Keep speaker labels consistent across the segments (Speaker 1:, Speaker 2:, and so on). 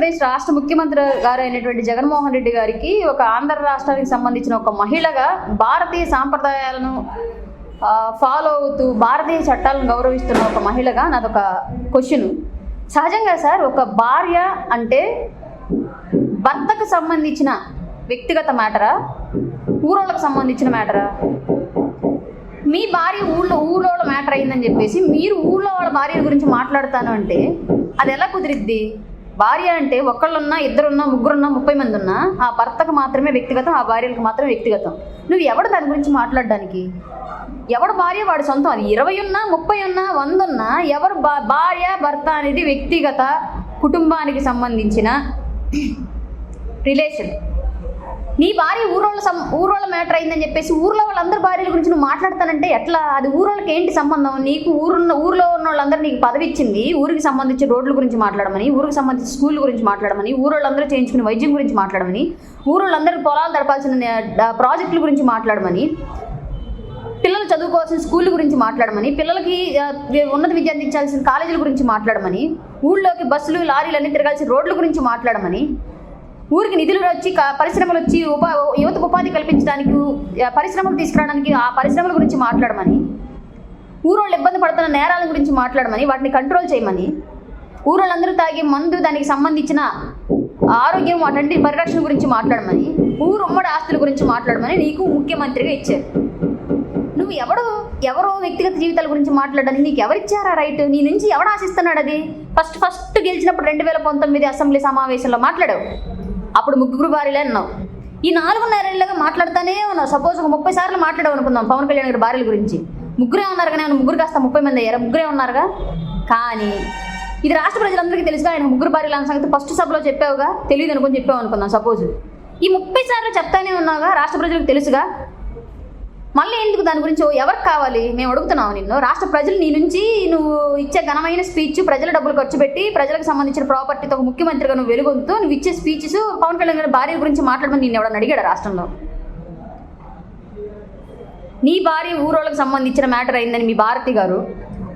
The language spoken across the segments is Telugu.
Speaker 1: ఆంధ్రప్రదేశ్ రాష్ట్ర ముఖ్యమంత్రి గారు అయినటువంటి జగన్మోహన్ రెడ్డి గారికి ఒక ఆంధ్ర రాష్ట్రానికి సంబంధించిన ఒక మహిళగా భారతీయ సాంప్రదాయాలను ఫాలో అవుతూ భారతీయ చట్టాలను గౌరవిస్తున్న ఒక మహిళగా నాదొక క్వశ్చన్ సహజంగా సార్ ఒక భార్య అంటే భర్తకు సంబంధించిన వ్యక్తిగత మ్యాటరా? ఊరోళ్ళకు సంబంధించిన మ్యాటరా? మీ భార్య ఊళ్ళో ఊళ్ళో మ్యాటర్ అయిందని చెప్పేసి మీరు ఊళ్ళో వాళ్ళ భార్య గురించి మాట్లాడతాను అంటే అది ఎలా కుదిరిద్ది? భార్య అంటే ఒకళ్ళున్నా ఇద్దరున్నా ముగ్గురున్నా ముప్పై మంది ఉన్నా ఆ భర్తకు మాత్రమే వ్యక్తిగతం ఆ భార్యలకు మాత్రమే వ్యక్తిగతం. నువ్వు ఎవడు దాని గురించి మాట్లాడడానికి? ఎవడు భార్య వాడి సొంతం అది ఇరవై ఉన్నా ముప్పై ఉన్నా వంద ఉన్నా ఎవరు భార్య భర్త అనేది వ్యక్తిగత కుటుంబానికి సంబంధించిన రిలేషన్. నీ భార్య ఊరోళ్ళ సం ఊరోళ్ళ మ్యాటర్ అయిందని చెప్పేసి ఊర్లో వాళ్ళందరి భార్యల గురించి నువ్వు మాట్లాడతానంటే ఎట్లా? అది ఊరోళ్ళకి ఏంటి సంబంధం? నీకు ఊరున్న ఊర్లో ఉన్న వాళ్ళందరూ నీకు పదవి ఇచ్చింది ఊరికి సంబంధించి రోడ్ల గురించి మాట్లాడమని ఊరికి సంబంధించి స్కూల్ గురించి మాట్లాడమని ఊరోళ్ళందరూ చేయించుకునే వైద్యం గురించి మాట్లాడమని ఊరోళ్ళందరూ పొలాలు తడపాల్సిన ప్రాజెక్టుల గురించి మాట్లాడమని పిల్లలు చదువుకోవాల్సిన స్కూల్ గురించి మాట్లాడమని పిల్లలకి ఉన్నత విద్య అందించాల్సిన కాలేజీల గురించి మాట్లాడమని ఊళ్ళోకి బస్సులు లారీలు అన్ని తిరగాల్సిన రోడ్ల గురించి మాట్లాడమని ఊరికి నిధులు వచ్చి పరిశ్రమలు వచ్చి ఉపా యువతకు ఉపాధి కల్పించడానికి పరిశ్రమలు తీసుకురావడానికి ఆ పరిశ్రమల గురించి మాట్లాడమని ఊరోళ్ళు ఇబ్బంది పడుతున్న నేరాల గురించి మాట్లాడమని వాటిని కంట్రోల్ చేయమని ఊరోళ్ళందరూ తాగే మందు దానికి సంబంధించిన ఆరోగ్యం వాటి పరిరక్షణ గురించి మాట్లాడమని ఊరు ఉమ్మడి ఆస్తుల గురించి మాట్లాడమని నీకు ముఖ్యమంత్రిగా ఇచ్చారు. నువ్వు ఎవడు ఎవరో వ్యక్తిగత జీవితాల గురించి మాట్లాడడానికి నీకు ఎవరిచ్చారా రైట్? నీ నుంచి ఎవడు ఆశిస్తున్నాడు అది? ఫస్ట్ ఫస్ట్ గెలిచినప్పుడు రెండు వేల పంతొమ్మిది అసెంబ్లీ సమావేశంలో మాట్లాడావు. అప్పుడు ముగ్గురు భార్యలే అన్నావు. ఈ నాలుగున్నరేళ్ళగా మాట్లాడుతానే ఉన్నావు. సపోజ్ ఒక ముప్పై సార్లు మాట్లాడావు అనుకుందాం పవన్ కళ్యాణ్ గారి భార్యల గురించి. ముగ్గురే ఉన్నారు కానీ ఆయన ముగ్గురు కాస్త ముప్పై మంది అయ్యారు? ముగ్గురే ఉన్నారుగా? కానీ ఇది రాష్ట్ర ప్రజలందరికీ తెలుసుగా ఆయన ముగ్గురు భార్యలు అన్న సంగతి ఫస్ట్ సభలో చెప్పావుగా తెలియదు అనుకుని చెప్పావు అనుకుందాం సపోజ్ ఈ ముప్పై సార్లు చెప్తానే ఉన్నావుగా రాష్ట్ర ప్రజలకు తెలుసుగా మళ్ళీ ఎందుకు దాని గురించి ఎవరికి కావాలి? మేము అడుగుతున్నాము నిన్ను. రాష్ట్ర ప్రజలు నీ నుంచి నువ్వు ఇచ్చే ఘనమైన స్పీచ్ ప్రజల డబ్బులు ఖర్చు పెట్టి ప్రజలకు సంబంధించిన ప్రాపర్టీతో ఒక ముఖ్యమంత్రిగా నువ్వు వెలుగొందుతూ నువ్వు ఇచ్చే స్పీచెస్ పవన్ కళ్యాణ్ గారి భార్య గురించి మాట్లాడమని నేను ఎవడన్నా అడిగాడు రాష్ట్రంలో? నీ భార్య ఊరోళ్ళకి సంబంధించిన మ్యాటర్ అయిందని మీ భారతి గారు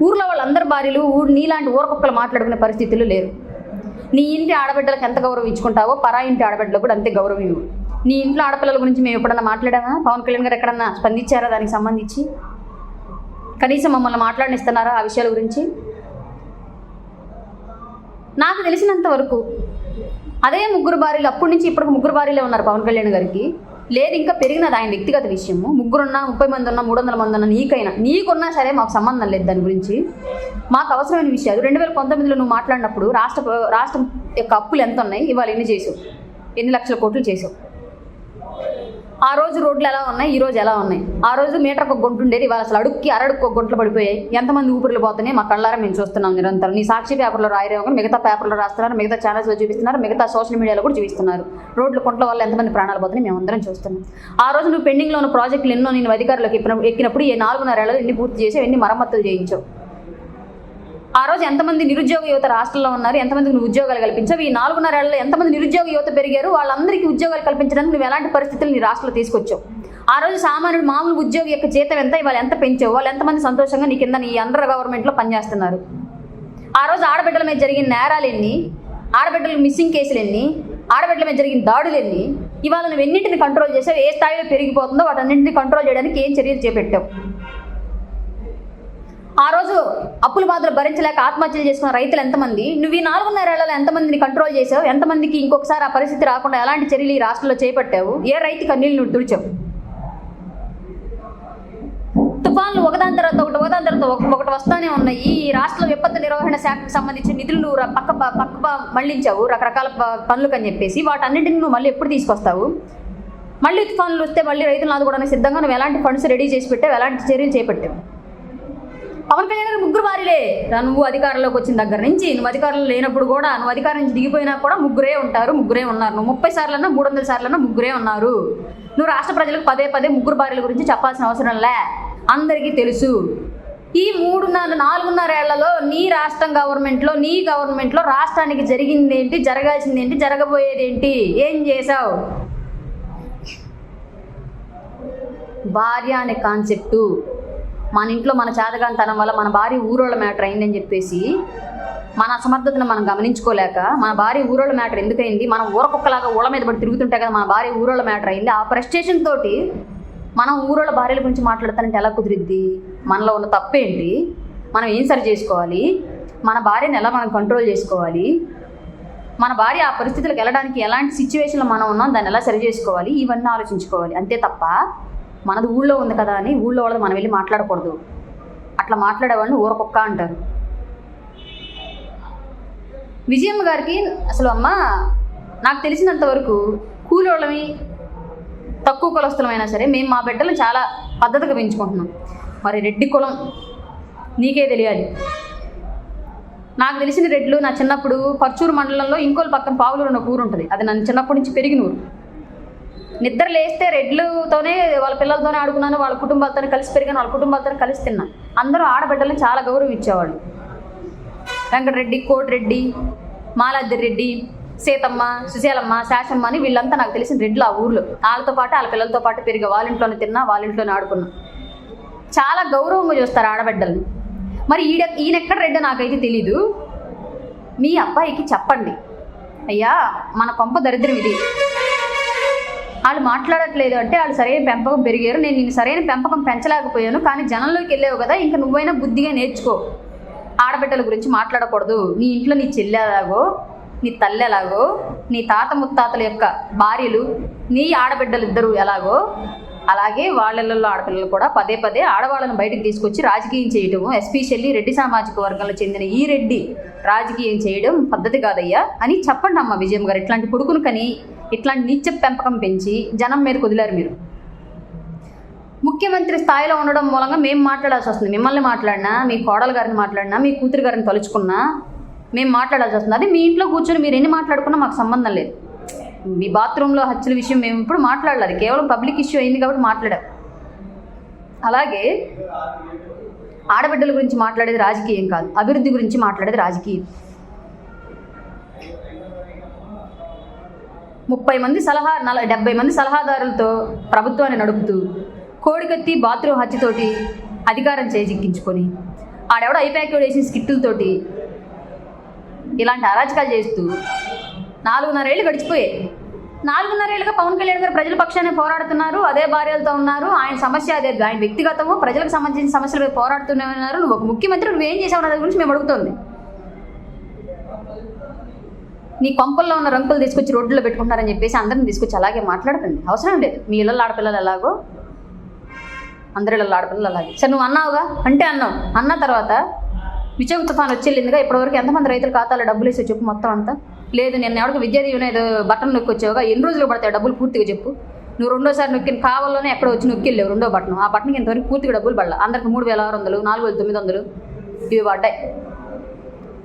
Speaker 1: ఊర్లో వాళ్ళందరి భార్యలు ఊరు నీలాంటి ఊరకొక్కలు మాట్లాడుకునే పరిస్థితులు లేరు నీ ఇంటి ఆడబిడ్డలకు ఎంత గౌరవం ఇచ్చుకుంటావో పరా ఇంటి ఆడబిడ్డలకు కూడా అంతే గౌరవం ఇవ్వు. నీ ఇంట్లో ఆడపిల్లల గురించి మేము ఎప్పుడన్నా మాట్లాడామా? పవన్ కళ్యాణ్ గారు ఎక్కడన్నా స్పందించారా? దానికి సంబంధించి? కనీసం మమ్మల్ని మాట్లాడనిస్తున్నారా ఆ విషయాల గురించి? నాకు తెలిసినంత వరకు అదే ముగ్గురు భార్యలు అప్పటి నుంచి ఇప్పటికి ముగ్గురు భార్యలే ఉన్నారు పవన్ కళ్యాణ్ గారికి. లేదు ఇంకా పెరిగినది ఆయన వ్యక్తిగత విషయము. ముగ్గురున్నా ముప్పై మంది ఉన్నా మూడు వందల మంది ఉన్నా నీకైనా. నీకున్నా సరే మాకు సంబంధం లేదు దాని గురించి. మాకు అవసరమైన విషయాలు. రెండు వేల పంతొమ్మిదిలో నువ్వు మాట్లాడినప్పుడు రాష్ట్ర రాష్ట్రం యొక్క అప్పులు ఎంత ఉన్నాయి ఇవాళ ఎన్ని చేసావు? ఎన్ని లక్షల కోట్లు చేసావు? ఆ రోజు రోడ్లు ఎలా ఉన్నాయి? ఈ రోజు ఎలా ఉన్నాయి? ఆ రోజు మీటర్ ఒక గుంట ఉండేది. ఇవాళ అసలు అడుక్కి అరడుక్కు ఒక గొంట్లు పడిపోయాయి. ఎంతమంది ఊపిరిలు పోతున్నాయి? మా కళ్ళారా మేము చూస్తున్నాం నిరంతరం. నీ సాక్షి పేపర్లో రాయరేమో మిగతా పేపర్లో రాస్తున్నారు. మిగతా ఛానల్స్లో చూపిస్తున్నారు. మిగతా సోషల్ మీడియాలో కూడా చూపిస్తున్నారు. రోడ్ల కొంట్ల వల్ల ఎంతమంది ప్రాణాలు పోతున్నాయి? మేము అందరం చూస్తున్నాం. ఆ రోజు నువ్వు పెండింగ్లో ఉన్న ప్రాజెక్టులు ఎన్నో నేను అధికారులకు ఎక్కినప్పుడు ఈ నాలుగున్నరేళ్ళు ఎన్ని పూర్తి చేసావు? ఎన్ని మరమ్మతులు చేయించావు? ఆ రోజు ఎంతమంది నిరుద్యోగ యువత రాష్ట్రంలో ఉన్నారు ఎంతమందికి నువ్వు ఉద్యోగాలు కల్పించావు? ఈ నాలుగున్నరేళ్ళలో ఎంతమంది నిరుద్యోగ యువత పెరిగారు? వాళ్ళందరికీ ఉద్యోగాలు కల్పించడానికి నువ్వు ఎలాంటి పరిస్థితులు నీ రాష్ట్రంలో తీసుకొచ్చావు? ఆ రోజు సామాన్యుడు మామూలు ఉద్యోగి యొక్క జీతం ఎంత? ఇవాళ ఎంత పెంచావు? వాళ్ళు ఎంతమంది సంతోషంగా నీ కింద నీ అండర్ గవర్నమెంట్లో పనిచేస్తున్నారు? ఆ రోజు ఆడబిడ్డల మీద జరిగిన నేరాలు ఎన్ని? ఆడబిడ్డలు మిస్సింగ్ కేసులు ఎన్ని? ఆడబిడ్డల మీద జరిగిన దాడులు ఎన్ని? ఇవాళ నువ్వు ఎన్నింటిని కంట్రోల్ చేసావు? ఏ స్థాయిలో పెరిగిపోతుందో వాటన్నింటిని కంట్రోల్ చేయడానికి ఏం చర్యలు చేపట్టావు? ఆ రోజు అప్పులు బాధలు భరించలేక ఆత్మహత్యలు చేసుకున్న రైతులు ఎంతమంది? నువ్వు ఈ నాలుగున్నరేళ్ళలో ఎంతమందిని కంట్రోల్ చేసావు ఎంతమందికి ఇంకొకసారి ఆ పరిస్థితి రాకుండా ఎలాంటి చర్యలు ఈ రాష్ట్రంలో చేపట్టావు? ఏ రైతు కన్నీళ్ళు నువ్వు తుడిచావు? తుఫాన్లు ఒకదాని తర్వాత ఒకటి ఒకదాని తర్వాత ఒక- ఒకటి వస్తానే ఉన్నాయి. ఈ రాష్ట్ర విపత్తు నిర్వహణ శాఖకు సంబంధించిన నిధులు నువ్వు పక్క పక్క మళ్ళించావు. మళ్ళించావు రకరకాల పనులు పనులకు అని చెప్పేసి. వాటన్నింటిని నువ్వు మళ్ళీ ఎప్పుడు తీసుకొస్తావు? మళ్ళీ తుఫాన్లు వస్తే మళ్ళీ రైతులను ఆదుకోవడానికి సిద్ధంగా నువ్వు ఎలాంటి ఫండ్స్ రెడీ చేసి పెట్టావు? ఎలాంటి చర్యలు చేపట్టావు? పవన్ కళ్యాణ్ గారు ముగ్గురు భార్యలే రా నువ్వు అధికారంలోకి వచ్చిన దగ్గర నుంచి నువ్వు అధికారంలో లేనప్పుడు కూడా నువ్వు అధికారం నుంచి దిగిపోయినా కూడా ముగ్గురే ఉంటారు ముగ్గురే ఉన్నారు. నువ్వు ముప్పై సార్లన్నా మూడు వందల సార్లన్నా ముగ్గురే ఉన్నారు. నువ్వు రాష్ట్ర ప్రజలకు పదే పదే ముగ్గురు భార్యల గురించి చెప్పాల్సిన అవసరం లే. అందరికీ తెలుసు. ఈ మూడున్నర నాలుగున్నరేళ్ళలో నీ రాష్ట్రం గవర్నమెంట్లో నీ గవర్నమెంట్లో రాష్ట్రానికి జరిగింది ఏంటి జరగాల్సింది ఏంటి జరగబోయేది ఏంటి ఏం చేశావు? భార్య అనే కాన్సెప్టు. మన ఇంట్లో మన చేతగానితనం వల్ల మన భార్య ఊరోళ్ళ మ్యాటర్ అయిందని చెప్పేసి మన అసమర్థతను మనం గమనించుకోలేక మన భార్య ఊరోళ్ళ మ్యాటర్ ఎందుకైంది? మనం ఊరకొక్కలాగా ఊళ్ళ మీద పడి తిరుగుతుంటే కదా మన భార్య ఊరోళ్ళ మ్యాటర్ అయింది. ఆ ఫ్రస్ట్రేషన్ తోటి మనం ఊరోళ్ళ భార్యల గురించి మాట్లాడతానంటే ఎలా కుదిరిద్ది? మనలో ఉన్న తప్పేంటి? మనం ఏం సరి చేసుకోవాలి? మన భార్యను ఎలా మనం కంట్రోల్ చేసుకోవాలి? మన భార్య ఆ పరిస్థితులకు వెళ్ళడానికి ఎలాంటి సిచ్యువేషన్లో మనం ఉన్నాం? దాన్ని ఎలా సరి చేసుకోవాలి? ఇవన్నీ ఆలోచించుకోవాలి. అంతే తప్ప మనది ఊళ్ళో ఉంది కదా అని ఊళ్ళో వాళ్ళది మనం వెళ్ళి మాట్లాడకూడదు. అట్లా మాట్లాడేవాళ్ళని ఊరకొక్క అంటారు. విజయమ్మ గారికి అసలు అమ్మ నాకు తెలిసినంత వరకు కూలోళ్ళమి తక్కువ కులస్తులమైనా సరే మేము మా బిడ్డలను చాలా పద్ధతిగా పెంచుకుంటున్నాం. మరి రెడ్డి కులం నీకే తెలియాలి. నాకు తెలిసిన రెడ్లు నా చిన్నప్పుడు పర్చూరు మండలంలో ఇంకోళ్ళు పక్కన పావులూరు ఉన్న ఊరు ఉంటుంది. అది నన్ను చిన్నప్పటి నుంచి పెరిగిన ఊరు. నిద్ర లేస్తే రెడ్లుతోనే వాళ్ళ పిల్లలతోనే ఆడుకున్నాను వాళ్ళ కుటుంబాలతో కలిసి పెరిగాను వాళ్ళ కుటుంబాలతో కలిసి తిన్నాను అందరూ ఆడబిడ్డలను చాలా గౌరవం ఇచ్చేవాళ్ళు వెంకటరెడ్డి కోటిరెడ్డి మాలాద్రి రెడ్డి సీతమ్మ సుశీలమ్మ శాషమ్మ అని వీళ్ళంతా నాకు తెలిసిన రెడ్లు ఆ ఊర్లో. వాళ్ళతో పాటు వాళ్ళ పిల్లలతో పాటు పెరిగి వాళ్ళ ఇంట్లోనే తిన్నా వాళ్ళ ఇంట్లోనే ఆడుకున్నా. చాలా గౌరవంగా చూస్తారు ఆడబిడ్డల్ని. మరి ఈడ ఈయనెక్కడ రెడ్డో నాకైతే తెలీదు. మీ అబ్బాయికి చెప్పండి. అయ్యా మన కొంప దరిద్రం ఇది. వాళ్ళు మాట్లాడట్లేదు అంటే వాళ్ళు సరైన పెంపకం పెరిగారు. నేను నేను సరైన పెంపకం పెంచలేకపోయాను. కానీ జనంలోకి వెళ్ళావు కదా ఇంకా నువ్వైనా బుద్ధిగా నేర్చుకో. ఆడబిడ్డల గురించి మాట్లాడకూడదు. నీ ఇంట్లో నీ చెల్లి ఎలాగో నీ తల్లి ఎలాగో నీ తాత ముత్తాతల యొక్క భార్యలు నీ ఆడబిడ్డలు ఇద్దరు ఎలాగో అలాగే వాళ్ళల్లో ఆడపిల్లలు కూడా పదే పదే ఆడవాళ్ళను బయటకు తీసుకొచ్చి రాజకీయం చేయడం ఎస్పెషల్లీ రెడ్డి సామాజిక వర్గంలో చెందిన ఈ రెడ్డి రాజకీయం చేయడం పద్ధతి కాదయ్యా అని చెప్పండి అమ్మ విజయం గారు. ఇట్లాంటి కొడుకును కని ఇట్లాంటి నిత్య పెంపకం పెంచి జనం మీద కుదిలారు మీరు. ముఖ్యమంత్రి స్థాయిలో ఉండడం మూలంగా మేము మాట్లాడాల్సి వస్తుంది. మిమ్మల్ని మాట్లాడినా మీ కోడల గారిని మాట్లాడినా మీ కూతురు గారిని తలుచుకున్నా మేము మాట్లాడాల్సి వస్తుంది. అది మీ ఇంట్లో కూర్చొని మీరు ఎన్ని మాట్లాడుకున్నా మాకు సంబంధం లేదు. మీ బాత్రూంలో హత్యల విషయం మేము ఇప్పుడు మాట్లాడలేదు. కేవలం పబ్లిక్ ఇష్యూ అయింది కాబట్టి మాట్లాడాం. అలాగే ఆడబిడ్డల గురించి మాట్లాడేది రాజకీయం కాదు. అభివృద్ధి గురించి మాట్లాడేది రాజకీయం. ముప్పై మంది సలహా నల డెబ్బై మంది సలహాదారులతో ప్రభుత్వాన్ని నడుపుతూ కోడికత్తి బాత్రూమ్ హత్యతోటి అధికారం చేజిక్కించుకొని ఆడెవడో ఐపాక్ వేసిన స్కిట్టులతోటి ఇలాంటి అరాచకాలు చేస్తూ నాలుగున్నరేళ్ళు గడిచిపోయాయి. నాలుగున్నరేళ్ళుగా పవన్ కళ్యాణ్ గారు ప్రజల పక్షాన్ని పోరాడుతున్నారు అదే భార్యలతో ఉన్నారు. ఆయన సమస్య అదే ఆయన వ్యక్తిగతము ప్రజలకు సంబంధించిన సమస్యల మీద పోరాడుతూనే ఉన్నారు. నువ్వు ఒక ముఖ్యమంత్రి నువ్వేం చేసావు దాని గురించి మేము అడుగుతోంది. నీ కొంపల్లో ఉన్న రంకులు తీసుకొచ్చి రోడ్లో పెట్టుకుంటారని చెప్పేసి అందరిని తీసుకొచ్చి అలాగే మాట్లాడకండి. అవసరం లేదు. మీ ఇళ్ళల్లో ఆడపిల్లలు ఎలాగో? అందరి ఆడపిల్లలు అలాగే. సరే నువ్వు అన్నావుగా? అంటే అన్నావు. అన్న తర్వాత విచోగ తుఫాన్ వచ్చి వెళ్ళిందిగా. ఇప్పటివరకు ఎంతమంది రైతుల ఖాతాలో డబ్బులు వేసో చెప్పు మొత్తం అంతా? లేదు నేను ఎవరికి విద్యా దీవెన ఏదో బటన్ నొక్కి వచ్చావుగా ఎన్ని రోజులు పడతాయి డబ్బులు పూర్తిగా చెప్పు. నువ్వు రెండోసారి నొక్కిన కావాలోనే ఎక్కడ వచ్చి నొక్కి రెండో బటన్. ఆ బటన్కి ఇంతవరకు పూర్తిగా డబ్బులు పడలా. అందరికి మూడు వేల ఆరు వందలు నాలుగు వేల తొమ్మిది వందలు ఇవి పడ్డాయి.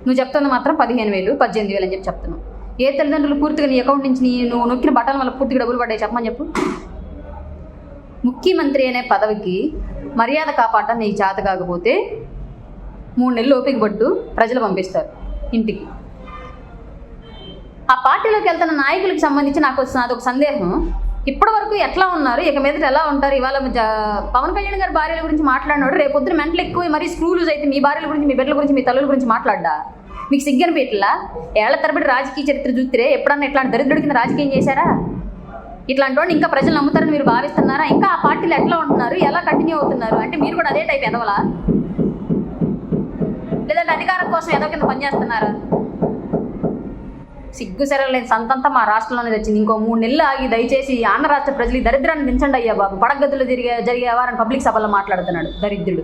Speaker 1: నువ్వు చెప్తుంది మాత్రం పదిహేను వేలు పద్దెనిమిది వేలు అని చెప్పి చెప్తున్నావు ఏ తల్లిదండ్రులు పూర్తిగా నీ అకౌంట్ నుంచి నీ నువ్వు నొక్కిన బటన్ వల్ల పూర్తిగా డబ్బులు పడ్డాయి చెప్పమని చెప్పు. ముఖ్యమంత్రి అనే పదవికి మర్యాద కాపాడటం నీకు చేత కాకపోతే మూడు నెలలు ఓపిక పట్టు ప్రజలు పంపిస్తారు ఇంటికి. ఆ పార్టీలోకి వెళ్తున్న నాయకులకు సంబంధించి నాకు వచ్చిన అదొక సందేహం. ఇప్పటి వరకు ఎట్లా ఉన్నారు? ఇక మీదట ఎలా ఉంటారు? ఇవాళ పవన్ కళ్యాణ్ గారి భార్యల గురించి మాట్లాడినాడు రేపు పొద్దున మెంటలు ఎక్కువ మరి స్క్రూలు అయితే మీ భార్యల గురించి మీ బిడ్డల గురించి మీ తల్లుల గురించి మాట్లాడ్డా? మీకు సిగ్గని పెట్టలా? ఏళ్ళ తరబడి రాజకీయ చరిత్ర చూస్తే ఎప్పుడన్నా ఇట్లాంటి దరిద్రుడి కింద రాజకీయం చేశారా? ఇట్లాంటి వాడిని ఇంకా ప్రజలు నమ్ముతారని మీరు భావిస్తున్నారా? ఇంకా ఆ పార్టీలు ఎట్లా ఉంటున్నారు? ఎలా కంటిన్యూ అవుతున్నారు? అంటే మీరు కూడా అదే టైప్ ఎదవలా? లేదంటే అధికారం కోసం ఏదో కింద పనిచేస్తున్నారా? సిగ్గు సరలేని సంతంతా మా రాష్ట్రంలోనే వచ్చింది. ఇంకో మూడు నెలలు ఆగి దయచేసి ఆంధ్ర రాష్ట్ర ప్రజలు దరిద్రాన్ని దించండి అయ్యా బాబు. పడగదులు జరిగే జరిగే వారని పబ్లిక్ సభలో మాట్లాడుతున్నాడు. దరిద్రుడు.